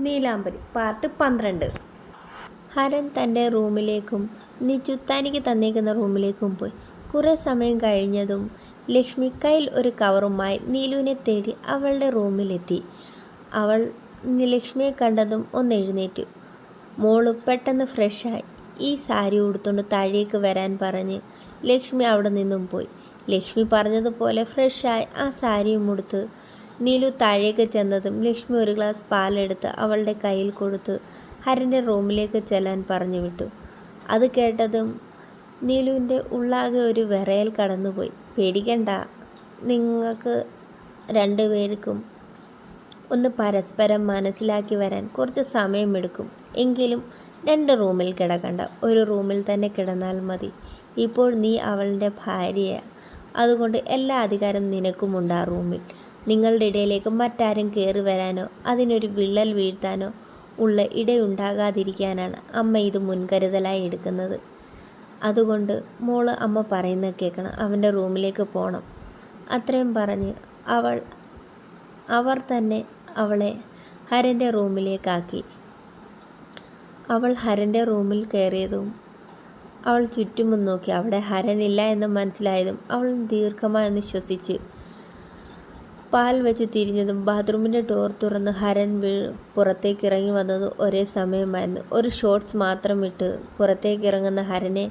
നീലാംബരി part പന്ത്രണ്ട്. ഹരൻ തന്റെ റൂമിലേക്കും നിച്ചു തനിക്ക് തന്നേക്കുന്ന റൂമിലേക്കും പോയി. കുറേ സമയം കഴിഞ്ഞതും ലക്ഷ്മി കയ്യിൽ ഒരു കവറുമായി നീലുവിനെ തേടി അവളുടെ റൂമിലെത്തി. അവൾ ലക്ഷ്മിയെ കണ്ടതും ഒന്ന് എഴുന്നേറ്റു. മോൾ പെട്ടെന്ന് ഫ്രഷായി ഈ സാരി ഉടുത്തുകൊണ്ട് താഴേക്ക് വരാൻ പറഞ്ഞ് ലക്ഷ്മി അവിടെ നിന്നും പോയി. ലക്ഷ്മി പറഞ്ഞതുപോലെ ഫ്രഷായി ആ സാരിയും ഉടുത്ത് നീലു താഴേക്ക് ചെന്നതും ലക്ഷ്മി ഒരു ഗ്ലാസ് പാലെടുത്ത് അവളുടെ കയ്യിൽ കൊടുത്ത്. ഹരന്റെ റൂമിലേക്ക് ചെല്ലാൻ പറഞ്ഞു വിട്ടു. അത് കേട്ടതും നീലുവിന്റെ ഉള്ളാകെ ഒരു വിറയൽ കടന്നുപോയി. പേടിക്കണ്ട നിങ്ങൾക്ക് രണ്ടുപേർക്കും ഒന്ന് പരസ്പരം മനസ്സിലാക്കി വരാൻ കുറച്ച് സമയമെടുക്കും. എങ്കിലും രണ്ട് റൂമിൽ കിടക്കണ്ട. ഒരു റൂമിൽ തന്നെ കിടന്നാൽ മതി. ഇപ്പോൾ നീ അവളുടെ ഭാര്യയാണ് അതുകൊണ്ട് എല്ലാ അധികാരം നിനക്കുമുണ്ട് ആ റൂമിൽ. നിങ്ങളുടെ ഇടയിലേക്ക് മറ്റാരും കയറി വരാനോ അതിനൊരു വിള്ളൽ വീഴ്ത്താനോ ഉള്ള ഇടയുണ്ടാകാതിരിക്കാനാണ് അമ്മ ഇത് മുൻകരുതലായി എടുക്കുന്നത്. അതുകൊണ്ട് മോൾ അമ്മ പറയുന്നത് കേൾക്കണം. അവന്റെ റൂമിലേക്ക് പോകണം അത്രയും പറഞ്ഞ് അവൾ അവർ തന്നെ അവളെ ഹരന്റെ റൂമിലേക്കാക്കി. അവൾ ഹരന്റെ റൂമിൽ കയറിയതും അവൾ ചുറ്റുമും നോക്കി. അവിടെ ഹരനില്ല എന്ന് മനസ്സിലായതും അവൾ ദീർഘമായി ഒന്ന് ശ്വസിച്ച് പാൽ വെച്ച് തിരിഞ്ഞതും ബാത്റൂമിന്റെ ഡോർ തുറന്ന് ഹരൻ പുറത്തേക്ക് ഇറങ്ങി വന്നത് ഒരേ സമയമായിരുന്നു. ഒരു ഷോർട്ട്സ് മാത്രം ഇട്ട് പുറത്തേക്ക് ഇറങ്ങുന്ന ഹരനെ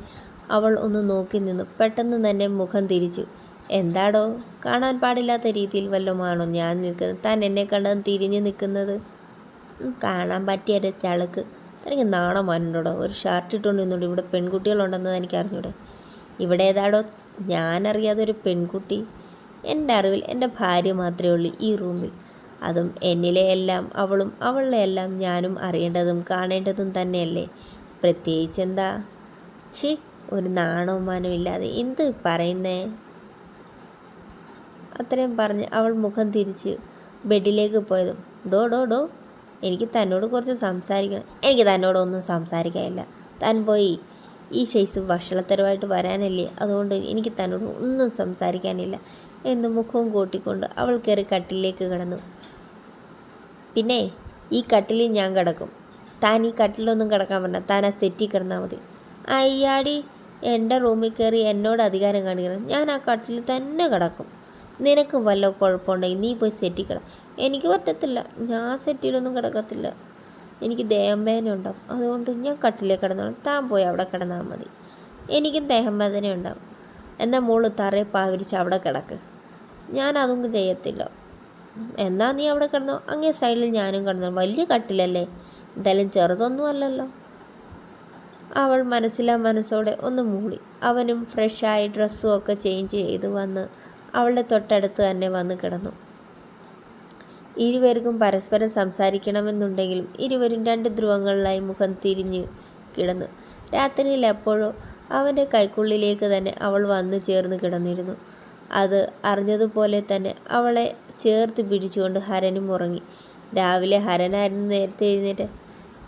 അവൾ ഒന്ന് നോക്കി നിന്നു. പെട്ടെന്ന് തന്നെ മുഖം തിരിച്ചു. എന്താടോ കാണാൻ പാടില്ലാത്ത രീതിയിൽ വല്ലതുമാണോ ഞാൻ നിൽക്കുന്നത്? താൻ എന്നെ കണ്ടത് തിരിഞ്ഞ് നിൽക്കുന്നത്? കാണാൻ പറ്റിയൊരു ചളുക്ക്. തനിക്ക് നാണം ഒരു ഷർട്ട് ഇട്ടുകൊണ്ട് നിന്നുണ്ട് ഇവിടെ പെൺകുട്ടികളുണ്ടെന്ന് എനിക്ക് അറിഞ്ഞൂടെ ഇവിടെ ഏതാടോ? ഞാനറിയാതെ ഒരു പെൺകുട്ടി. എന്റെ അറിവിൽ എന്റെ ഭാര്യ മാത്രമേ ഉള്ളൂ ഈ റൂമിൽ. അതും എന്നിലെ എല്ലാം അവളും അവളുടെ എല്ലാം ഞാനും അറിയേണ്ടതും കാണേണ്ടതും തന്നെയല്ലേ? പ്രത്യേകിച്ച് എന്താ? ഛി ഒരു നാണവും മാനവും ഇല്ലാതെ എന്ത് പറയുന്നേ? അത്രയും പറഞ്ഞ് അവൾ മുഖം തിരിച്ച് ബെഡിലേക്ക് പോയതും ഡോ ഡോ ഡോ എനിക്ക് തന്നോട് കുറച്ച് സംസാരിക്കണം. എനിക്ക് തന്നോടൊന്നും സംസാരിക്കാനില്ല. താൻ പോയി ഈ ശൈസ് ഭക്ഷണത്തരമായിട്ട് വരാനല്ലേ? അതുകൊണ്ട് എനിക്ക് തന്നോട് ഒന്നും സംസാരിക്കാനില്ല. എന്ന് മുഖവും കൂട്ടിക്കൊണ്ട് അവൾ കയറി കട്ടിലേക്ക് കിടന്നു. പിന്നെ ഈ കട്ടിലിൽ ഞാൻ കിടക്കും. താൻ ഈ കട്ടിലൊന്നും കിടക്കാൻ പറഞ്ഞ താൻ ആ സെറ്റിൽ കിടന്നാൽ മതി. അയ്യാടി എന്റെ റൂമിൽ കയറി എന്നോട് അധികാരം കാണിക്കണം. ഞാൻ ആ കട്ടിൽ തന്നെ കിടക്കും. നിനക്ക് വല്ല കുഴപ്പമുണ്ടെങ്കിൽ നീ പോയി സെറ്റിൽ കിട. എനിക്ക് പറ്റത്തില്ല. ഞാൻ സെറ്റിലൊന്നും കിടക്കത്തില്ല. എനിക്ക് ദേഹം വേദന ഉണ്ടാവും. അതുകൊണ്ട് ഞാൻ കട്ടിലേ കിടന്നോളാം. താൻ പോയി അവിടെ കിടന്നാൽ മതി. എനിക്കും ദേഹം വേദന ഉണ്ടാവും എന്നാൽ മോൾ തറയെ പാവരിച്ച് അവിടെ കിടക്ക്. ഞാൻ അതൊന്നും ചെയ്യത്തില്ല. എന്നാ നീ അവിടെ കിടന്നോ? അങ്ങേ സൈഡിൽ ഞാനും കിടന്നു. വലിയ കട്ടിലല്ലേ? എന്തായാലും ചെറുതൊന്നും അല്ലല്ലോ അവൾ മനസ്സിലാ മനസ്സോടെ ഒന്ന് മൂളി അവനും ഫ്രഷായി ഡ്രസ്സും ഒക്കെ ചേഞ്ച് ചെയ്ത് വന്ന് അവളുടെ തൊട്ടടുത്ത് തന്നെ വന്ന് കിടന്നു. ഇരുവർക്കും പരസ്പരം സംസാരിക്കണമെന്നുണ്ടെങ്കിലും ഇരുവരും രണ്ട് ധ്രുവങ്ങളിലായി മുഖം തിരിഞ്ഞ് കിടന്നു. രാത്രിയിൽ എപ്പോഴോ അവന്റെ കൈക്കുള്ളിലേക്ക് തന്നെ അവൾ വന്നു ചേർന്ന് കിടന്നിരുന്നു. അത് അറിഞ്ഞതുപോലെ തന്നെ അവളെ ചേർത്ത് പിടിച്ചുകൊണ്ട് ഹരനും ഉറങ്ങി രാവിലെ ഹരനായിരുന്നു നേരത്തെ എഴുന്നേറ്റ്.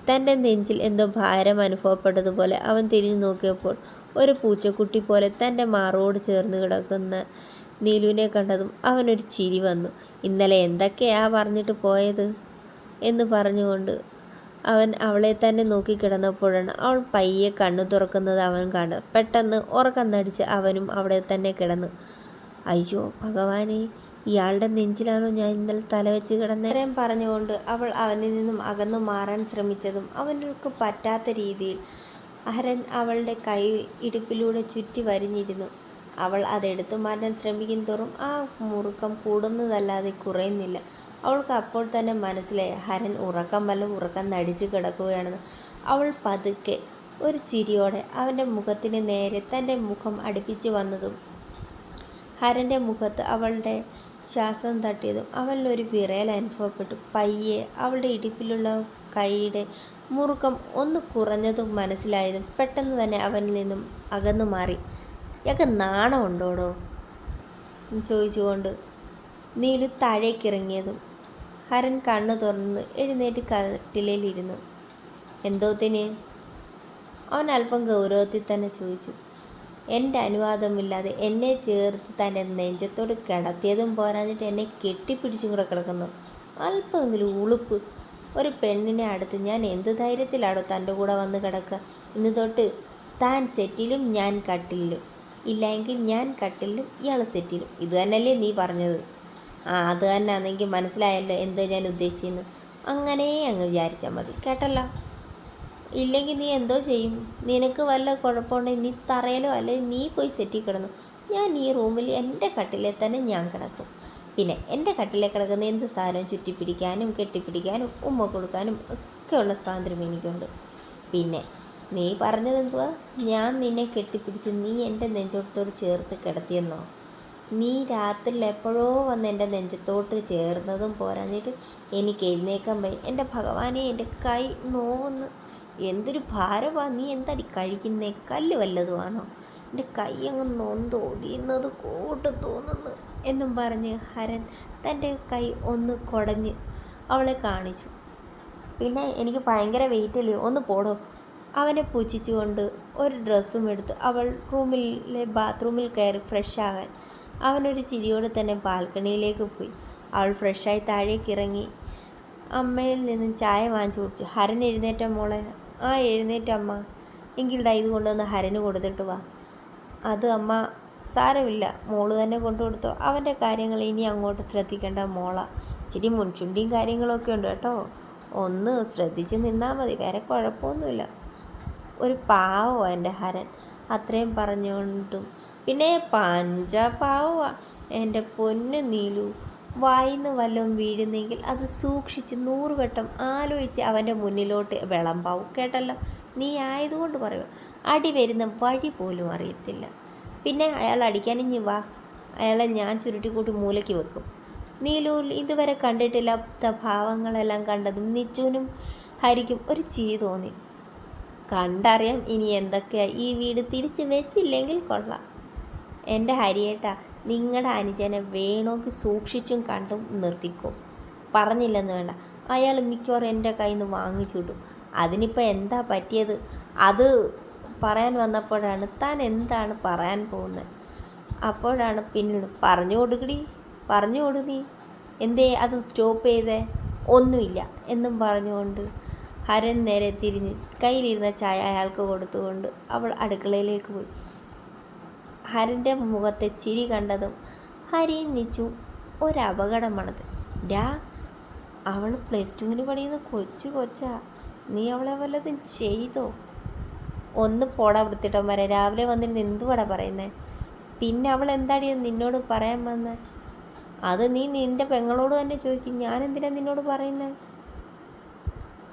തന്റെ നെഞ്ചിൽ എന്തോ ഭാരം അനുഭവപ്പെട്ടതുപോലെ അവൻ തിരിഞ്ഞു നോക്കിയപ്പോൾ ഒരു പൂച്ചക്കുട്ടി പോലെ തന്റെ മാറോട് ചേർന്ന് കിടക്കുന്ന നീലുവിനെ കണ്ടതും അവനൊരു ചിരി വന്നു. ഇന്നലെ എന്തൊക്കെയാ പറഞ്ഞിട്ട് പോയത്? എന്ന് പറഞ്ഞുകൊണ്ട് അവൻ അവളെ തന്നെ നോക്കി കിടന്നപ്പോഴാണ് അവൾ പയ്യെ കണ്ണു തുറക്കുന്നത് അവൻ കണ്ടത്. പെട്ടെന്ന് ഉറക്കം നടിച്ച് അവനും അവിടെ തന്നെ കിടന്നു അയ്യോ ഭഗവാനെ ഇയാളുടെ നെഞ്ചിലാണോ ഞാൻ ഇന്നലെ തലവെച്ച് കിടന്നേരം പറഞ്ഞുകൊണ്ട് അവൾ അവനിൽ നിന്നും അകന്നു മാറാൻ ശ്രമിച്ചതും അവനൊക്കെ പറ്റാത്ത രീതിയിൽ അഹരൻ അവളുടെ കൈ ഇടുപ്പിലൂടെ ചുറ്റി വരിഞ്ഞിരുന്നു. അവൾ അതെടുത്ത് മാറ്റാൻ ശ്രമിക്കും തോറും ആ മുറുക്കം കൂടുന്നതല്ലാതെ കുറയുന്നില്ല. അവൾക്ക് അപ്പോൾ തന്നെ മനസ്സിലായി ഹരൻ ഉറക്കം വല്ല ഉറക്കം നടിച്ചു കിടക്കുകയാണെന്ന്. അവൾ പതുക്കെ ഒരു ചിരിയോടെ അവന്റെ മുഖത്തിന് നേരെ തന്റെ മുഖം അടുപ്പിച്ചു വന്നതും ഹരന്റെ മുഖത്ത് അവളുടെ ശ്വാസം തട്ടിയതും അവളിലൊരു വിറയൽ അനുഭവപ്പെട്ടു. പയ്യെ അവളുടെ ഇടുപ്പിലുള്ള കൈയുടെ മുറുക്കം ഒന്ന് കുറഞ്ഞതും മനസ്സിലായതും പെട്ടെന്ന് തന്നെ അവനിൽ നിന്നും അകന്നു മാറി. ഇയാൾക്ക് നാണമുണ്ടോടോ ചോദിച്ചുകൊണ്ട് നീലു താഴേക്കിറങ്ങിയതും ഹരൻ കണ്ണു തുറന്ന് എഴുന്നേറ്റ് കട്ടിലേലിരുന്നു. എന്തോത്തിന് അവൻ അല്പം ഗൗരവത്തിൽ തന്നെ ചോദിച്ചു. എന്റെ അനുവാദമില്ലാതെ എന്നെ ചേർത്ത് തന്റെ നെഞ്ചത്തോട് കിടത്തിയതും പോരാഞ്ഞിട്ട് എന്നെ കെട്ടിപ്പിടിച്ചും കൂടെ കിടക്കുന്നു. അല്പമെങ്കിലും ഉളുപ്പ്. ഒരു പെണ്ണിനെ അടുത്ത് ഞാൻ എന്ത് ധൈര്യത്തിലാണോ തന്റെ കൂടെ വന്ന് കിടക്കുക? ഇന്ന് തൊട്ട് താൻ സെറ്റിലും ഞാൻ കട്ടിലും ഇല്ലെങ്കിൽ ഞാൻ കട്ടിലും ഇയാൾ സെറ്റിലും. ഇത് തന്നെയല്ലേ നീ പറഞ്ഞത്? ആ അത് തന്നെ ആണെങ്കിൽ മനസ്സിലായല്ലോ. എന്തോ ഞാൻ ഉദ്ദേശിച്ചെന്ന് അങ്ങനെ അങ്ങ് വിചാരിച്ചാൽ മതി. കേട്ടല്ലോ? ഇല്ലെങ്കിൽ നീ എന്തോ ചെയ്യും? നിനക്ക് വല്ല കുഴപ്പമുണ്ടെങ്കിൽ നീ തറയിലോ അല്ലെങ്കിൽ നീ പോയി സെറ്റിൽ കിടന്നു. ഞാൻ ഈ റൂമിൽ എന്റെ കട്ടിലെ തന്നെ ഞാൻ കിടക്കും. പിന്നെ എന്റെ കട്ടിലെ കിടക്കുന്ന എന്ത് സാധനവും ചുറ്റിപ്പിടിക്കാനും കെട്ടിപ്പിടിക്കാനും ഉമ്മ കൊടുക്കാനും ഒക്കെയുള്ള സ്വാതന്ത്ര്യം എനിക്കുണ്ട്. പിന്നെ നീ പറഞ്ഞത് എന്തുവാ? ഞാൻ നിന്നെ കെട്ടിപ്പിടിച്ച് നീ എന്റെ നെഞ്ചോടത്തോട് ചേർത്ത് കിടത്തിയെന്നോ? നീ രാത്രിയിൽ എപ്പോഴോ വന്ന് എന്റെ നെഞ്ചത്തോട്ട് ചേർന്നതും പോരാഞ്ഞിട്ട് എനിക്ക് എഴുന്നേക്കാൻ പോയി എന്റെ ഭഗവാനെ എന്റെ കൈ നോവുന്നു. എന്തൊരു ഭാരമാണ് നീ എന്താടി കഴിക്കുന്നേ? കല്ല് വല്ലതുമാണോ എന്റെ കൈ അങ്ങ് നൊന്തൊടിയുന്നത് കൂട്ട് തോന്നുന്നു എന്നും പറഞ്ഞ് ഹരൻ തന്റെ കൈ ഒന്ന് കുടഞ്ഞ് അവളെ കാണിച്ചു. പിന്നെ എനിക്ക് ഭയങ്കര വെയിറ്റ് വെയിറ്റല്ലേ ഒന്ന് പോടോ. അവനെ പുച്ഛിച്ചുകൊണ്ട് ഒരു ഡ്രസ്സും എടുത്ത് അവൾ റൂമിലെ ബാത്റൂമിൽ കയറി ഫ്രഷ് അവനൊരു ചിരിയോടെ തന്നെ ബാൽക്കണിയിലേക്ക് പോയി. അവൾ ഫ്രഷായി താഴേക്ക് ഇറങ്ങി അമ്മയിൽ നിന്നും ചായ വാങ്ങിച്ചു കുടിച്ചു ഹരൻ എഴുന്നേറ്റ മോളെ ആ എഴുന്നേറ്റമ്മ എങ്കിൽ ദാ ഇത് കൊണ്ടുവന്ന് ഹരന് കൊടുത്തിട്ട് വാ. അത് അമ്മ സാരമില്ല. മോൾ തന്നെ കൊണ്ടു കൊടുത്തോ. അവന്റെ കാര്യങ്ങൾ ഇനി അങ്ങോട്ട് ശ്രദ്ധിക്കേണ്ട മോള. ഇച്ചിരി മുൻചുണ്ടിയും കാര്യങ്ങളൊക്കെ ഉണ്ട് കേട്ടോ. ഒന്ന് ശ്രദ്ധിച്ച് നിന്നാൽ മതി. വേറെ കുഴപ്പമൊന്നുമില്ല. ഒരു പാവോ എന്റെ ഹരൻ. അത്രയും പറഞ്ഞുകൊണ്ടും. പിന്നെ പഞ്ച പാവ എന്റെ പൊന്ന് നീലു. വായിന്ന് വല്ലതും വീഴുന്നെങ്കിൽ അത് സൂക്ഷിച്ച് നൂറുവട്ടം ആലോചിച്ച് അവന്റെ മുന്നിലോട്ട് വിളമ്പാവും. കേട്ടല്ലോ? നീ ആയതുകൊണ്ട് പറയുക അടി വരുന്ന വഴി പോലും അറിയത്തില്ല. പിന്നെ അയാൾ അടിക്കാനിഞ്ഞ് വാ. അയാളെ ഞാൻ ചുരുട്ടിക്കൂട്ടി മൂലയ്ക്ക് വെക്കും. നീലു ഇതുവരെ കണ്ടിട്ടില്ലാത്ത ഭാവങ്ങളെല്ലാം കണ്ടതും നിച്ചുവിനും ഹരിക്കും ഒരു ചിരി തോന്നി. കണ്ടറിയാം ഇനി എന്തൊക്കെയാ ഈ വീട് തിരിച്ച് വെച്ചില്ലെങ്കിൽ കൊള്ളാം. എന്റെ ഹരിയേട്ടാ നിങ്ങളുടെ അനുജനെ വേണമെങ്കിൽ സൂക്ഷിച്ചും കണ്ടും നിർത്തിക്കും. പറഞ്ഞില്ലെന്ന് വേണ്ട. അയാൾ മിക്കവാറും എന്റെ കയ്യിൽ നിന്ന് വാങ്ങിച്ചുവിടും അതിനിപ്പോൾ എന്താ പറ്റിയത്? അത് പറയാൻ വന്നപ്പോഴാണ് താൻ എന്താണ് പറയാൻ പോകുന്നത് അപ്പോഴാണ് പിന്നെ പറഞ്ഞു കൊടുക്കടി പറഞ്ഞു കൊടു നീ. എന്തേ അത് സ്റ്റോപ്പ് ചെയ്തേ? ഒന്നുമില്ല എന്നും പറഞ്ഞുകൊണ്ട് ഹരൻ നേരെ തിരിഞ്ഞ് കയ്യിലിരുന്ന ചായ അയാൾക്ക് കൊടുത്തുകൊണ്ട് അവൾ അടുക്കളയിലേക്ക് പോയി. ഹരന്റെ മുഖത്തെ ചിരി കണ്ടതും ഹരി നിച്ചു ഒരപകടമാണത്. ഡാ അവൾ പ്ലസ് ടുവിന് പഠിക്കുന്ന കൊച്ചു കൊച്ചാ. നീ അവളെ വല്ലതും ചെയ്തോ? ഒന്ന് പോടാ വൃത്തിട്ടന്മാരെ രാവിലെ വന്നിരുന്ന് എന്തുവാടാ പറയുന്നേ? പിന്നെ അവൾ എന്താടി നിന്നോട് പറയാൻ വന്നേ? അത് നീ നിന്റെ പെങ്ങളോട് തന്നെ ചോദിക്കും. ഞാൻ എന്തിനാ നിന്നോട് പറയുന്നത്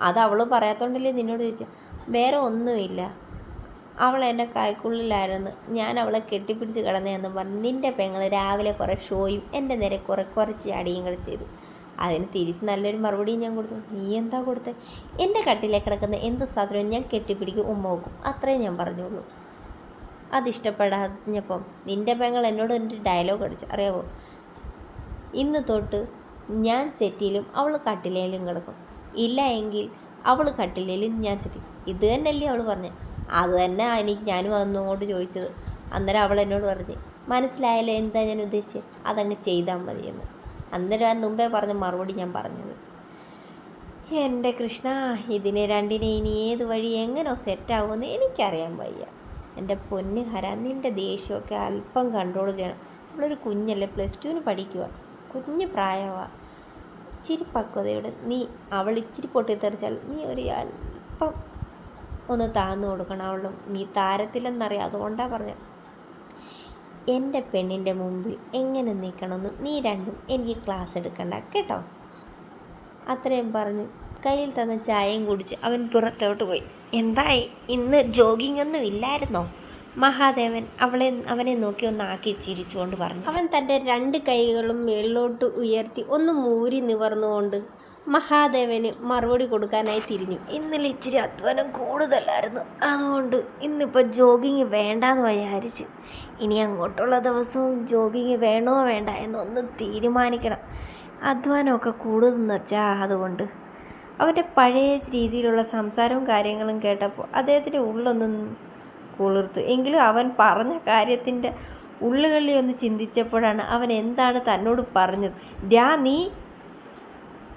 അത് അവൾ പറയാത്തോണ്ടല്ലേ നിന്നോട് ചോദിച്ചു. വേറെ ഒന്നുമില്ല. അവൾ എന്റെ കൈക്കുള്ളിലായിരുന്നു. ഞാൻ അവളെ കെട്ടിപ്പിടിച്ച് കിടന്നതെന്ന് പറഞ്ഞ് നിന്റെ പെങ്ങൾ രാവിലെ കുറേ ഷോയും എന്റെ നേരെ കുറേ കുറച്ച് അടിയും കളി ചെയ്തു. അതിന് തിരിച്ച് നല്ലൊരു മറുപടിയും ഞാൻ കൊടുത്തു. നീ എന്താ കൊടുത്തത് എന്റെ കട്ടിലേ കിടക്കുന്ന എന്ത് സാധനവും ഞാൻ കെട്ടിപ്പിടിക്കും ഉമ്മ വെക്കും. അത്രേ ഞാൻ പറഞ്ഞുള്ളൂ. അതിഷ്ടപ്പെടാഞ്ഞപ്പം നിന്റെ പെങ്ങൾ എന്നോട് എന്റെ ഡയലോഗ് അടിച്ചു. അറിയാവോ? ഇന്ന് തൊട്ട് ഞാൻ ചെറ്റിയിലും അവൾ കട്ടിലേലും കിടക്കും. ഇല്ല എങ്കിൽ അവൾ കട്ടിലേലും ഞാൻ ചെറ്റി ഇത് തന്നെയല്ലേ അവൾ പറഞ്ഞത് അത് തന്നെ എനിക്ക് അതൊന്നും അങ്ങോട്ട് ചോദിച്ചത്. അന്നേരം അവൾ എന്നോട് പറഞ്ഞ് മനസ്സിലായല്ലോ എന്താ ഞാൻ ഉദ്ദേശിച്ചത് അതങ്ങ് ചെയ്താൽ മതിയെന്ന്. അന്നേരം ആ മുമ്പേ പറഞ്ഞ മറുപടി ഞാൻ പറഞ്ഞത്. എന്റെ കൃഷ്ണ ഇതിനെ രണ്ടിനെ ഇനി ഏത് വഴി എങ്ങനെ സെറ്റാകുമെന്ന് എനിക്കറിയാൻ വയ്യ. എന്റെ പൊന്ന് ഹര നിന്റെ ദേഷ്യമൊക്കെ അല്പം കൺട്രോൾ ചെയ്യണം. നമ്മളൊരു കുഞ്ഞല്ലേ പ്ലസ് ടുവിന് പഠിക്കുക കുഞ്ഞ് പ്രായമാണ് ഇച്ചിരി പക്വതയോടെ നീ അവൾ ഇച്ചിരി പൊട്ടിത്തെറിച്ചാൽ നീ ഒരു അല്പം ഒന്ന് താഴ്ന്നു കൊടുക്കണം. അവളും നീ താരത്തില്ലെന്നറിയാം. അതുകൊണ്ടാണ് പറഞ്ഞത്. എന്റെ പെണ്ണിന്റെ മുമ്പിൽ എങ്ങനെ നിൽക്കണമെന്ന് നീ രണ്ടും എനിക്ക് ക്ലാസ് എടുക്കണ്ട. കേട്ടോ? അത്രയും പറഞ്ഞ് കയ്യിൽ തന്ന ചായയും കുടിച്ച് അവൻ പുറത്തോട്ട് പോയി. എന്തായി? ഇന്ന് ജോഗിംഗ് ഒന്നും ഇല്ലായിരുന്നോ? മഹാദേവൻ അവളെ അവനെ നോക്കി ഒന്ന് ആക്കി ചിരിച്ചുകൊണ്ട് പറഞ്ഞു. അവൻ തന്റെ രണ്ട് കൈകളും മേളിലോട്ട് ഉയർത്തി ഒന്ന് മൂരി നിവർന്നുകൊണ്ട് മഹാദേവന് മറുപടി കൊടുക്കാനായി തിരിഞ്ഞു. ഇന്നലെ ഇച്ചിരി അധ്വാനം കൂടുതലായിരുന്നു. അതുകൊണ്ട് ഇന്നിപ്പോൾ ജോഗിങ് വേണ്ടാന്ന് വിചാരിച്ച്. ഇനി അങ്ങോട്ടുള്ള ദിവസവും ജോഗിങ് വേണോ വേണ്ട എന്നൊന്ന് തീരുമാനിക്കണം. അധ്വാനമൊക്കെ കൂടുതലെന്ന് വെച്ചാൽ അതുകൊണ്ട്. അവന്റെ പഴയ രീതിയിലുള്ള സംസാരവും കാര്യങ്ങളും കേട്ടപ്പോൾ അദ്ദേഹത്തിന്റെ ഉള്ളൊന്നും കുളിർത്തു. എങ്കിലും അവൻ പറഞ്ഞ കാര്യത്തിന്റെ ഉള്ളുകളിൽ ഒന്ന് ചിന്തിച്ചപ്പോഴാണ് അവൻ എന്താണ് തന്നോട് പറഞ്ഞത്? രാ നീ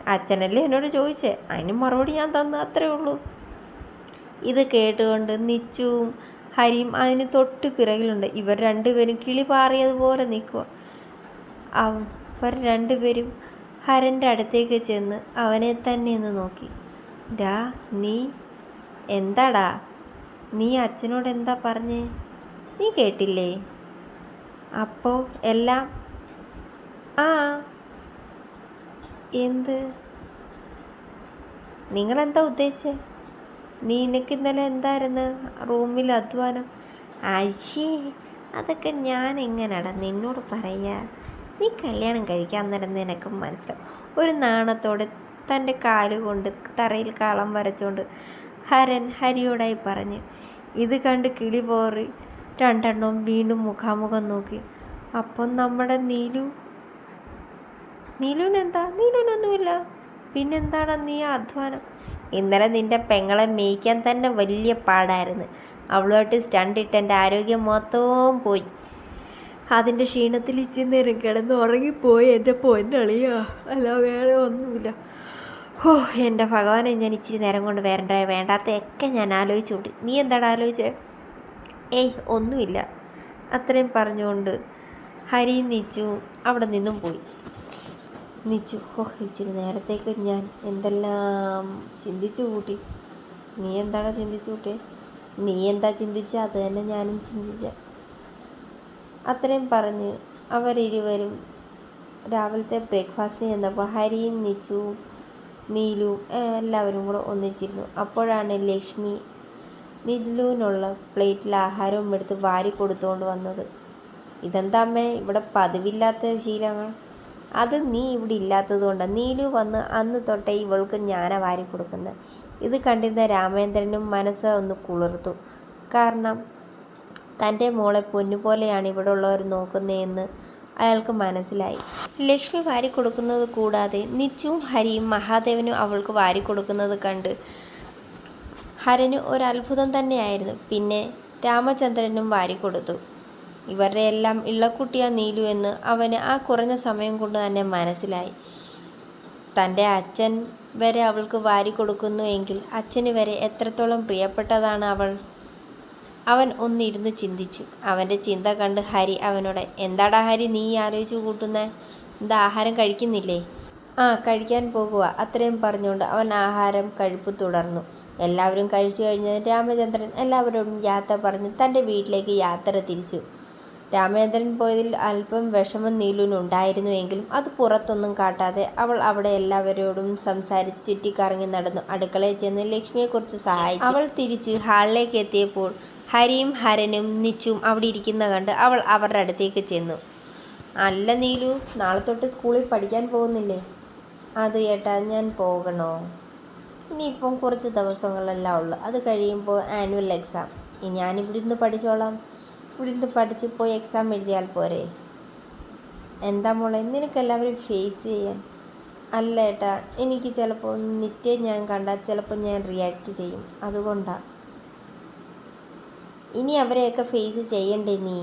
അച്ഛനല്ലേ എന്നോട് ചോദിച്ചേ. അതിന് മറുപടി ഞാൻ തന്നു അത്രേ ഉള്ളൂ. ഇത് കേട്ടുകൊണ്ട് നിച്ചുവും ഹരിയും അതിന് തൊട്ട് പിറകിലുണ്ട്. ഇവർ രണ്ടുപേരും കിളി പാറിയതുപോലെ നിൽക്കുക. അവർ രണ്ടുപേരും ഹരന്റെ അടുത്തേക്ക് ചെന്ന് അവനെ തന്നെ ഒന്ന് നോക്കി. ഡാ നീ എന്താടാ? നീ അച്ഛനോട് എന്താ പറഞ്ഞേ? നീ കേട്ടില്ലേ? അപ്പോൾ എല്ലാം ആ എന്ത്? നിങ്ങളെന്താ ഉദ്ദേശിച്ചത് നിനക്ക് ഇന്നലെ എന്തായിരുന്നു? റൂമിൽ അധ്വാനം. അയ്യേ അതൊക്കെ ഞാൻ എങ്ങനെയാടാ നിന്നോട് പറയാ? നീ കല്യാണം കഴിക്കാൻ നേരം നിനക്ക് മനസ്സിലാവും. ഒരു നാണത്തോടെ തന്റെ കാലുകൊണ്ട് തറയിൽ കളം വരച്ചുകൊണ്ട് ഹരൻ ഹരിയോടായി പറഞ്ഞു. ഇത് കണ്ട് കിളി പോറി രണ്ടെണ്ണവും വീണ്ടും മുഖാമുഖം നോക്കി. അപ്പം നമ്മുടെ നീലു നീലുവിനെന്താ നീലുവിനൊന്നുമില്ല പിന്നെന്താണ് നീ അധ്വാനം? ഇന്നലെ നിന്റെ പെങ്ങളെ മേയ്ക്കാൻ തന്നെ വലിയ പാടായിരുന്നു. അവളുമായിട്ട് സ്റ്റണ്ടിട്ട് എന്റെ ആരോഗ്യം മൊത്തവും പോയി. അതിന്റെ ക്ഷീണത്തിൽ ഇച്ചി നേരം കിടന്ന് ഉറങ്ങിപ്പോയി എന്റെ പൊന്നളിയാ. അല്ല വേറെ ഒന്നുമില്ല. ഓ എന്റെ ഭഗവാനെ ഞാൻ ഇച്ചിരി നേരം കൊണ്ട് വരണ്ട വേണ്ടാത്തതൊക്കെ ഞാൻ ആലോചിച്ചുകൊണ്ട് നീ എന്താണ് ആലോചിച്ചേ? ഏയ് ഒന്നുമില്ല. അത്രയും പറഞ്ഞുകൊണ്ട് ഹരി നിച്ചു അവിടെ നിന്നും പോയി. നിച്ചു ഓ ഇച്ചിരി നേരത്തേക്ക് ഞാൻ എന്തെല്ലാം ചിന്തിച്ചു കൂട്ടി? നീ എന്താണോ ചിന്തിച്ചു കൂട്ടി നീ എന്താ ചിന്തിച്ച? അത് തന്നെ ഞാനും ചിന്തിച്ച. അത്രയും പറഞ്ഞ് അവരിരുവരും. രാവിലത്തെ ബ്രേക്ക്ഫാസ്റ്റിന് ചെന്നപ്പോൾ ഹരിയും നിച്ചു നീലു എല്ലാവരും കൂടെ ഒന്നിച്ചിരുന്നു. അപ്പോഴാണ് ലക്ഷ്മി നിലുവിനുള്ള പ്ലേറ്റിൽ ആഹാരവും എടുത്ത് വാരി കൊടുത്തുകൊണ്ട് വന്നത്. ഇതെന്താ അമ്മേ? ഇവിടെ പതിവില്ലാത്ത ശീലങ്ങൾ. അത് നീ ഇവിടെ ഇല്ലാത്തത് നീലു വന്ന് അന്ന് തൊട്ടേ ഇവൾക്ക് ജ്ഞാന വാരി കൊടുക്കുന്നത് ഇത് കണ്ടിരുന്ന രാമേന്ദ്രനും മനസ്സ് ഒന്ന് കുളിർത്തു. കാരണം തന്റെ മോളെ പൊന്നുപോലെയാണ് ഇവിടെ ഉള്ളവർ നോക്കുന്നതെന്ന് അയാൾക്ക് മനസ്സിലായി. ലക്ഷ്മി വാരി കൊടുക്കുന്നത് കൂടാതെ നിച്ചും ഹരിയും മഹാദേവനും അവൾക്ക് വാരി കൊടുക്കുന്നത് കണ്ട് ഹരന് അത്ഭുതം തന്നെയായിരുന്നു. പിന്നെ രാമചന്ദ്രനും വാരിക്കൊടുത്തു ഇവരുടെ എല്ലാം ഇള്ളക്കുട്ടിയാ നീലു എന്ന് അവന് ആ കുറഞ്ഞ സമയം കൊണ്ട് തന്നെ മനസ്സിലായി. തന്റെ അച്ഛൻ വരെ അവൾക്ക് വാരി കൊടുക്കുന്നു എങ്കിൽ അച്ഛന് വരെ എത്രത്തോളം പ്രിയപ്പെട്ടതാണ് അവൾ? അവൻ ഒന്നിരുന്ന് ചിന്തിച്ചു. അവന്റെ ചിന്ത കണ്ട് ഹരി അവനോട് എന്താടാ ഹരി നീ ആലോചിച്ച് കൂട്ടുന്നേ? എന്താ ആഹാരം കഴിക്കുന്നില്ലേ? ആ കഴിക്കാൻ പോകുക അത്രയും പറഞ്ഞുകൊണ്ട് അവൻ ആഹാരം കഴിപ്പ് തുടർന്നു. എല്ലാവരും കഴിച്ചു കഴിഞ്ഞ് രാമചന്ദ്രൻ എല്ലാവരോടും യാത്ര പറഞ്ഞ് തന്റെ വീട്ടിലേക്ക് യാത്ര തിരിച്ചു. രാമചന്ദ്രൻ പോയതിൽ അല്പം വിഷമം നീലുവിനുണ്ടായിരുന്നുവെങ്കിലും അത് പുറത്തൊന്നും കാട്ടാതെ അവൾ അവിടെ എല്ലാവരോടും സംസാരിച്ച് ചുറ്റിക്കറങ്ങി നടന്നു. അടുക്കളയിൽ ചെന്ന് ലക്ഷ്മിയെക്കുറിച്ച് സഹായിച്ചു. അവൾ തിരിച്ച് ഹാളിലേക്ക് എത്തിയപ്പോൾ ഹരിയും ഹരനും നിച്ചും അവിടെ ഇരിക്കുന്ന കണ്ട് അവൾ അവരുടെ അടുത്തേക്ക് ചെന്നു. അല്ല നീലു നാളെ തൊട്ട് സ്കൂളിൽ പഠിക്കാൻ പോകുന്നില്ലേ? അത് ഏട്ടാ ഞാൻ പോകണോ? ഇനിയിപ്പം കുറച്ച് ദിവസങ്ങളെല്ലാം ഉള്ളു. അത് കഴിയുമ്പോൾ ആനുവൽ എക്സാം. ഞാനിവിടെ ഇരുന്ന് പഠിച്ചോളാം. ഇവിടെ ഇരുന്ന് പഠിച്ച് പോയി എക്സാം എഴുതിയാൽ പോരെ? എന്താ മോളെ നിനക്ക് എല്ലാവരും ഫേസ് ചെയ്യാൻ. അല്ല ഏട്ടാ എനിക്ക് ചിലപ്പോൾ നിത്യം ഞാൻ കണ്ടാൽ ചിലപ്പോൾ ഞാൻ റിയാക്ട് ചെയ്യും. അതുകൊണ്ടാണ് ഇനി അവരെയൊക്കെ ഫേസ് ചെയ്യണ്ടേ നീ?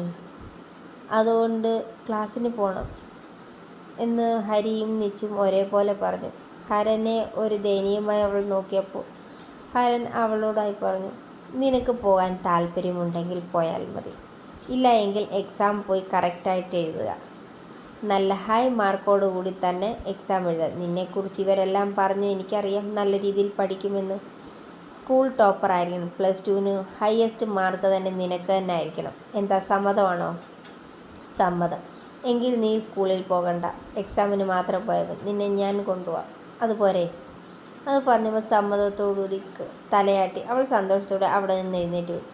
അതുകൊണ്ട് ക്ലാസ്സിന് പോകണം എന്ന് ഹരിയും നിച്ചും ഒരേപോലെ പറഞ്ഞു. ഹരനെ ഒരു ദയനീയമായി അവൾ നോക്കിയപ്പോൾ ഹരൻ അവളോടായി പറഞ്ഞു നിനക്ക് പോകാൻ താല്പര്യമുണ്ടെങ്കിൽ പോയാൽ മതി. ഇല്ല എങ്കിൽ എക്സാം പോയി കറക്റ്റായിട്ട് എഴുതുക. നല്ല ഹൈ മാർക്കോട് കൂടി തന്നെ എക്സാം എഴുതുക. നിന്നെക്കുറിച്ച് ഇവരെല്ലാം പറഞ്ഞു എനിക്കറിയാം നല്ല രീതിയിൽ പഠിക്കുമെന്ന്. സ്കൂൾ ടോപ്പർ ആയിരിക്കണം. പ്ലസ് ടുവിന് ഹയസ്റ്റ് മാർക്ക് തന്നെ നിനക്ക് തന്നെ ആയിരിക്കണം. എന്താ സമ്മതമാണോ? സമ്മതം. എങ്കിൽ നീ സ്കൂളിൽ പോകണ്ട. എക്സാമിന് മാത്രം പോയത് നിന്നെ ഞാൻ കൊണ്ടുപോവാം. അതുപോലെ അത് പറഞ്ഞപ്പോൾ സമ്മതത്തോടുകൂടി തലയാട്ടി. അവൾ സന്തോഷത്തോടെ അവിടെ നിന്ന് എഴുന്നേറ്റ് പോയി.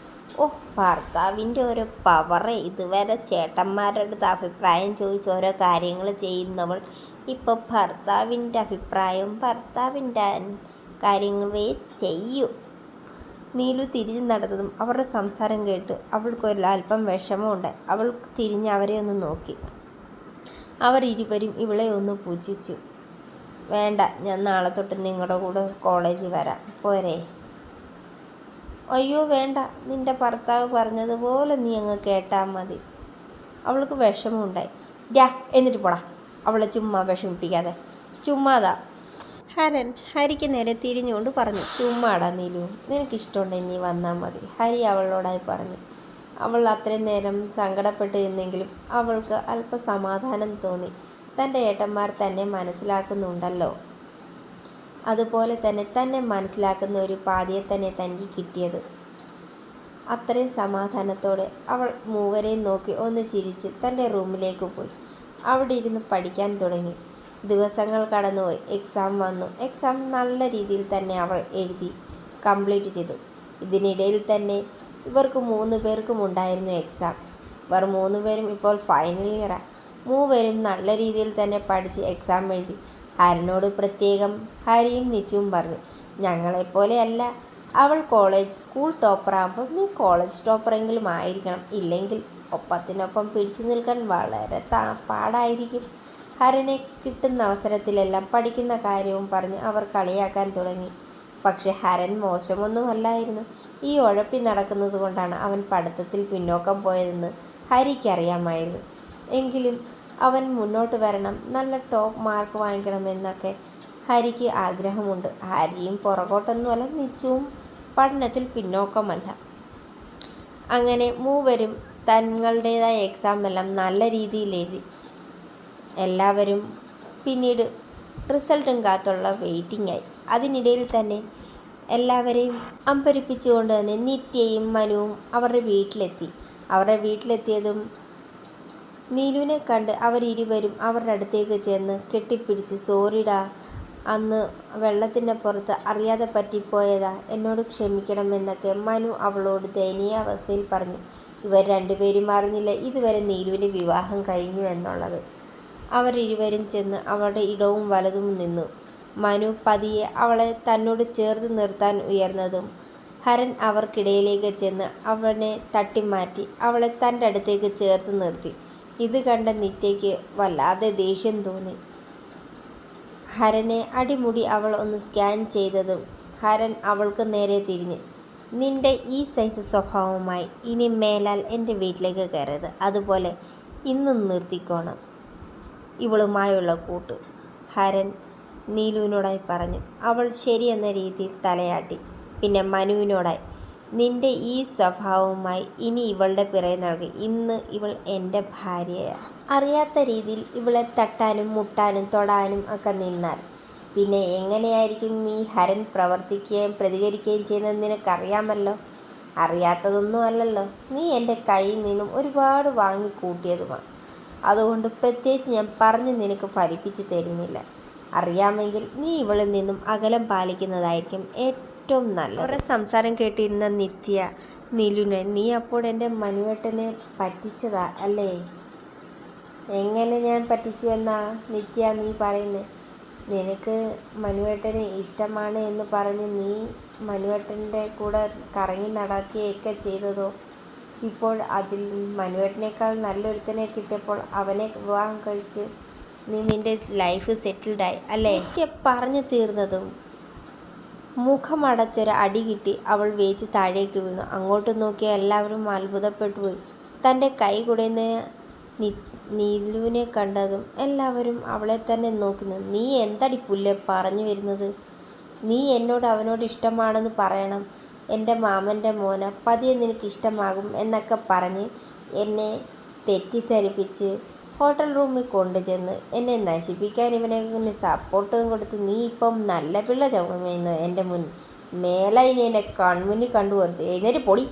ഓ ഭർത്താവിന്റെ ഒരു പവറ് ഇതുവരെ ചേട്ടന്മാരുടെ അടുത്ത് അഭിപ്രായം ചോദിച്ച് ഓരോ കാര്യങ്ങൾ ചെയ്യുന്നവൾ ഇപ്പോൾ ഭർത്താവിന്റെ അഭിപ്രായവും ഭർത്താവിന്റെ കാര്യങ്ങളേ ചെയ്യൂ. നീലു തിരിഞ്ഞു നടന്നതും അവരുടെ സംസാരം കേട്ട് അവൾക്കൊരു അല്പം വിഷമമുണ്ട്. അവൾ തിരിഞ്ഞ് അവരെ ഒന്ന് നോക്കി. അവർ ഇരുവരും ഇവളെ ഒന്ന് പൂജിച്ചു. വേണ്ട ഞാൻ നാളെ തൊട്ട് നിങ്ങളുടെ കൂടെ കോളേജിൽ വരാം. പോരെ. അയ്യോ വേണ്ട. നിന്റെ ഭർത്താവ് പറഞ്ഞതുപോലെ നീ അങ്ങ് കേട്ടാൽ മതി. അവൾക്ക് വിഷമമുണ്ടായി. ഡാ എന്നിട്ട് പോടാ. അവളെ ചുമ്മാ വിഷമിപ്പിക്കാതെ. ചുമ്മാതാ. ഹരൻ ഹരിക്ക് നേരെ തിരിഞ്ഞുകൊണ്ട് പറഞ്ഞു. ചുമ്മാടാ നീലു. നിനക്കിഷ്ടമുണ്ടെങ്കിൽ നീ വന്നാൽ മതി. ഹരി അവളോടായി പറഞ്ഞു. അവൾ അത്രയും നേരം സങ്കടപ്പെട്ട് നിന്നെങ്കിലും അവൾക്ക് അല്പ സമാധാനം തോന്നി. തന്റെ ഏട്ടന്മാർ തന്നെ മനസ്സിലാക്കുന്നുണ്ടല്ലോ. അതുപോലെ തന്നെ തന്നെ മനസ്സിലാക്കുന്ന ഒരു പാതിയെ തന്നെ തനിക്ക് കിട്ടിയത്. അത്രയും സമാധാനത്തോടെ അവൾ മൂവരെയും നോക്കി ഒന്ന് ചിരിച്ച് തന്റെ റൂമിലേക്ക് പോയി. അവിടെ ഇരുന്ന് പഠിക്കാൻ തുടങ്ങി. ദിവസങ്ങൾ കടന്നുപോയി. എക്സാം വന്നു. എക്സാം നല്ല രീതിയിൽ തന്നെ അവൾ എഴുതി കംപ്ലീറ്റ് ചെയ്തു. ഇതിനിടയിൽ തന്നെ ഇവർക്ക് മൂന്ന് പേർക്കും ഉണ്ടായിരുന്നു എക്സാം ഇവർ മൂന്ന് പേരും ഇപ്പോൾ ഫൈനൽ ഇയറാണ് മൂവരും നല്ല രീതിയിൽ തന്നെ പഠിച്ച് എക്സാം എഴുതി. ഹരനോട് പ്രത്യേകം ഹരിയും നിച്ചുവും പറഞ്ഞു ഞങ്ങളെപ്പോലെയല്ല. അവൾ കോളേജ് സ്കൂൾ ടോപ്പറാകുമ്പോൾ നീ കോളേജ് ടോപ്പറെങ്കിലും ആയിരിക്കണം. ഇല്ലെങ്കിൽ ഒപ്പത്തിനൊപ്പം പിടിച്ചു നിൽക്കാൻ വളരെ പാടായിരിക്കും. ഹരനെ കിട്ടുന്ന അവസരത്തിലെല്ലാം പഠിക്കുന്ന കാര്യവും പറഞ്ഞ് അവർ കളിയാക്കാൻ തുടങ്ങി. പക്ഷെ ഹരൻ മോശമൊന്നുമല്ലായിരുന്നു. ഈ ഉഴപ്പി നടക്കുന്നത് കൊണ്ടാണ് അവൻ പഠിത്തത്തിൽ പിന്നോക്കം പോയതെന്ന് ഹരിക്കറിയാമായിരുന്നു. എങ്കിലും അവൻ മുന്നോട്ട് വരണം. നല്ല ടോപ്പ് മാർക്ക് വാങ്ങിക്കണമെന്നൊക്കെ ഹരിക്ക് ആഗ്രഹമുണ്ട്. ഹരിയും പുറകോട്ടൊന്നുമല്ല നിച്ചുവും പഠനത്തിൽ പിന്നോക്കമല്ല. അങ്ങനെ മൂവരും തങ്ങളുടേതായ എക്സാം എല്ലാം നല്ല രീതിയിൽ എഴുതി. എല്ലാവരും പിന്നീട് റിസൾട്ടും കാത്തുള്ള വെയിറ്റിംഗ് ആയി. അതിനിടയിൽ തന്നെ എല്ലാവരെയും അമ്പരിപ്പിച്ചുകൊണ്ട് തന്നെ നിത്യയും മനുവും അവരുടെ വീട്ടിലെത്തി. അവരുടെ വീട്ടിലെത്തിയതും നീലുവിനെ കണ്ട് അവരിരുവരും അവരുടെ അടുത്തേക്ക് ചെന്ന് കെട്ടിപ്പിടിച്ച് സോറിടാ അന്ന് വെള്ളത്തിന്റെ പുറത്ത് അറിയാതെ പറ്റിപ്പോയതാ എന്നോട് ക്ഷമിക്കണമെന്നൊക്കെ മനു അവളോട് ദയനീയ അവസ്ഥയിൽ പറഞ്ഞു. ഇവർ രണ്ടുപേരും അറിഞ്ഞില്ല ഇതുവരെ നീലുവിന്റെ വിവാഹം കഴിഞ്ഞു എന്നുള്ളത്. അവരിരുവരും ചെന്ന് അവളുടെ ഇടവും വലതും നിന്നു. മനു പതിയെ അവളെ തന്നോട് ചേർത്ത് നിർത്താൻ ഉയർന്നതും ഹരൻ അവർക്കിടയിലേക്ക് ചെന്ന് അവനെ തട്ടിമാറ്റി അവളെ തന്റെ അടുത്തേക്ക് ചേർത്ത് നിർത്തി. ഇത് കണ്ട നിത്യയ്ക്ക് വല്ലാതെ ദേഷ്യം തോന്നി. ഹരനെ അടിമുടി അവൾ ഒന്ന് സ്കാൻ ചെയ്തതും ഹരൻ അവൾക്ക് നേരെ തിരിഞ്ഞ് നിന്റെ ഈ സൈസ് സ്വഭാവമായി ഇനി മേലാൽ എന്റെ വീട്ടിലേക്ക് കയറരുത്. അതുപോലെ ഇന്നും നിർത്തിക്കോണം. ഇവളുമായുള്ള കൂട്ട്. ഹരൻ നീലുവിനോടായി പറഞ്ഞു അവൾ ശരിയെന്ന രീതിയിൽ തലയാട്ടി പിന്നെ മനുവിനോടായി നിന്റെ ഈ സ്വഭാവവുമായി ഇനി ഇവളുടെ പിറകെ നൽകി ഇന്ന് ഇവൾ എന്റെ ഭാര്യയാണ് അറിയാത്ത രീതിയിൽ ഇവളെ തട്ടാനും മുട്ടാനും തൊടാനും ഒക്കെ നിന്നാൽ. പിന്നെ എങ്ങനെയായിരിക്കും ഈ ഹരൻ പ്രവർത്തിക്കുകയും പ്രതികരിക്കുകയും ചെയ്യുന്നത് നിനക്കറിയാമല്ലോ? അറിയാത്തതൊന്നും അല്ലല്ലോ. നീ എന്റെ കയ്യിൽ നിന്നും ഒരുപാട് വാങ്ങി കൂട്ടിയതുമാണ് അതുകൊണ്ട് പ്രത്യേകിച്ച് ഞാൻ പറഞ്ഞ് നിനക്ക് ഫലിപ്പിച്ച് തരുന്നില്ല. അറിയാമെങ്കിൽ നീ ഇവളിൽ നിന്നും അകലം പാലിക്കുന്നതായിരിക്കും ഏറ്റവും നല്ലത്. അവരുടെ സംസാരം കേട്ടിരുന്ന നിത്യ നിലുനെ നീ അപ്പോൾ എന്റെ മനുവേട്ടനെ പറ്റിച്ചതാ അല്ലേ? എങ്ങനെ ഞാൻ പറ്റിച്ചു എന്നാ നിത്യ നീ പറയുന്നത് നിനക്ക് മനുവേട്ടനെ ഇഷ്ടമാണ് എന്ന് പറഞ്ഞ് നീ മനുവേട്ടന്റെ കൂടെ കറങ്ങി നടക്കുകയൊക്കെ ചെയ്തതോ? ഇപ്പോൾ അതിൽ മനുവേട്ടനേക്കാൾ നല്ലൊരുത്തനെ കിട്ടിയപ്പോൾ അവനെ വിവാഹം കഴിച്ച് നീ നിന്റെ ലൈഫ് സെറ്റിൽഡായി അല്ലേ? എനിക്ക് പറഞ്ഞു തീർന്നതും മുഖമടച്ചൊരു അടി കിട്ടി. അവൾ വേച്ച് താഴേക്ക് വീണു. അങ്ങോട്ട് നോക്കിയ എല്ലാവരും അത്ഭുതപ്പെട്ടു പോയി. തന്റെ കൈ കുടയുന്ന നീലുവിനെ കണ്ടതും എല്ലാവരും അവളെ തന്നെ നോക്കുന്നു. നീ എന്തടി പുല്ല് പറഞ്ഞു വരുന്നത്? നീ എന്നോട് അവനോട് ഇഷ്ടമാണെന്ന് പറയണം. എന്റെ മാമന്റെ മോന പതിയെ നിനക്ക് ഇഷ്ടമാകും എന്നൊക്കെ പറഞ്ഞ് എന്നെ തെറ്റിദ്ധരിപ്പിച്ച് ഹോട്ടൽ റൂമിൽ കൊണ്ടുചെന്ന് എന്നെ നശിപ്പിക്കാൻ ഇവനെ സപ്പോർട്ടും കൊടുത്ത് നീ ഇപ്പം നല്ല പിള്ള ചൗമയെന്ന് എന്റെ മുൻ മേലെ ഇനി എന്റെ കൺമുന്നിൽ കണ്ടു കണ്ടുപോരുത് എഴുന്നേറ്റ് പൊടി.